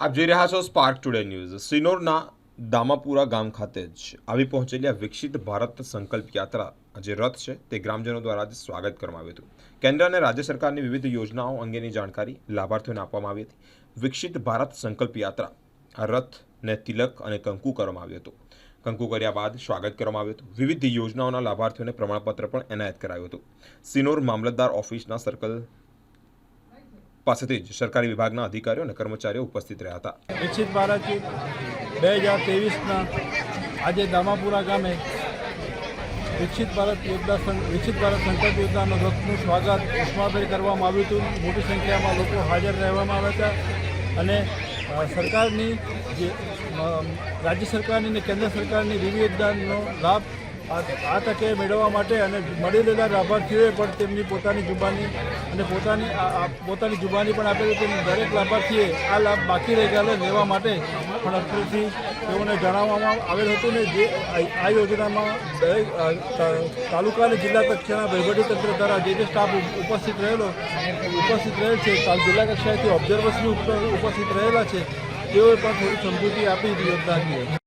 આપ જોઈ રહ્યા છો સ્પાર્ક ટુડે ન્યૂઝ સિનોરના દામાપુરા ગામ ખાતે જ આવી પહોંચેલી આ વિકસિત ભારત સંકલ્પ યાત્રા જે રથ છે તે ગ્રામજનો દ્વારા જ સ્વાગત કરવામાં આવ્યું હતું. કેન્દ્ર અને રાજ્ય સરકારની વિવિધ યોજનાઓ અંગેની જાણકારી લાભાર્થીઓને આપવામાં આવી હતી. વિકસિત ભારત સંકલ્પ યાત્રા. આ રથને તિલક અને કંકુ કરવામાં આવ્યું હતું. કંકુ કર્યા બાદ સ્વાગત કરવામાં આવ્યું હતું. વિવિધ યોજનાઓના લાભાર્થીઓને પ્રમાણપત્ર પણ એનાયત કરાયું હતું. સિનોર મામલતદાર ઓફિસના સર્કલ પાસેથી જ સરકારી વિભાગના અધિકારીઓ અને કર્મચારીઓ ઉપસ્થિત રહ્યા હતા. વિકસિત ભારત બે હજાર ત્રેવીસના આજે દામાપુરા ગામે વિકસિત ભારત યોજના વિકસિત ભારત સંકલ્પ યોજનાનો રથનું સ્વાગત, ઉષ્માભેર કરવામાં આવ્યું હતું. મોટી સંખ્યામાં લોકો હાજર રહેવામાં આવ્યા હતા અને સરકારની જે રાજ્ય સરકારની અને કેન્દ્ર સરકારની વિવિધ યોજનાનો લાભ આ તકે મેળવવા માટે અને મળી રહેલા લાભાર્થીઓએ પણ તેમની પોતાની જુબાની અને પોતાની પોતાની જુબાની પણ આપેલી તેમ દરેક લાભાર્થીએ આ લાભ બાકી રહી ગયેલો લેવા માટે પણ અત્રેથી તેઓને જણાવવામાં આવેલ હતું ને જે આ યોજનામાં દરેક તાલુકા અને જિલ્લા કક્ષાના વહીવટીતંત્ર દ્વારા જે જે સ્ટાફ ઉપસ્થિત રહેલો ઉપસ્થિત રહેલ છે જિલ્લા કક્ષાએથી ઓબ્ઝર્વર્સની ઉપસ્થિત રહેલા છે, તેઓએ પણ થોડી સમજૂતી આપી યોજનાની